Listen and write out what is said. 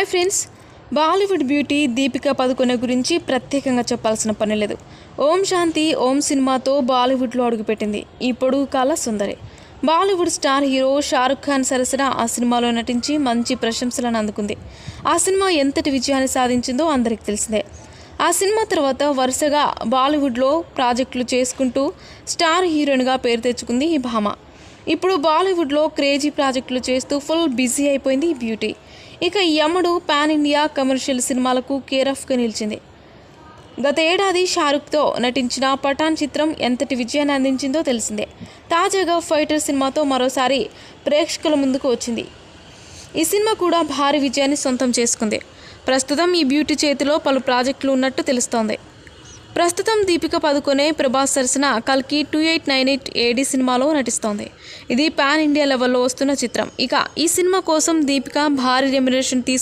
Hi friends. Bollywood beauty Deepika Padukone గురించి ప్రత్యేకంగా చెప్పాల్సిన పని లేదు. ఓం శాంతి ఓం సినిమాతో బాలీవుడ్లో అడుగుపెట్టింది. ఈ పొడుగు కాల సుందరి. Bollywood star hero Shahrukh Khan సరసన ఆ సినిమాలో నటించి మంచి ప్రశంసలను అందుకుంది. ఆ సినిమా ఎంతటి విజయాన్ని సాధించిందో అందరికీ తెలిసిందే. ఆ సినిమా తర్వాత వరుసగా బాలీవుడ్లో ప్రాజెక్టులు చేసుకుంటూ స్టార్ హీరోయిన్గా పేరు తెచ్చుకుంది ఈ భామ. ఇప్పుడు బాలీవుడ్లో క్రేజీ ప్రాజెక్టులు చేస్తూ ఫుల్ బిజీ అయిపోయింది ఈ బ్యూటీ. ఇక యముడు పాన్ ఇండియా కమర్షియల్ సినిమాలకు కేర్ ఆఫ్గా నిలిచింది. గత ఏడాది షారుఖ్తో నటించిన పఠాన్ చిత్రం ఎంతటి విజయాన్ని అందించిందో తెలిసిందే. తాజాగా ఫైటర్ సినిమాతో మరోసారి ప్రేక్షకుల ముందుకు వచ్చింది. ఈ సినిమా కూడా భారీ విజయాన్ని సొంతం చేసుకుంది. ప్రస్తుతం ఈ బ్యూటీ చేతిలో పలు ప్రాజెక్టులు ఉన్నట్టు తెలుస్తోంది. ప్రస్తుతం దీపిక పదుకొనే ప్రభాస్ సరసన కల్కి two eight nine eight AD సినిమాలో నటిస్తోంది. ఇది పాన్ ఇండియా లెవెల్లో వస్తున్న చిత్రం. ఇక ఈ సినిమా కోసం దీపిక భారీ రెమ్యునరేషన్ తీసుకు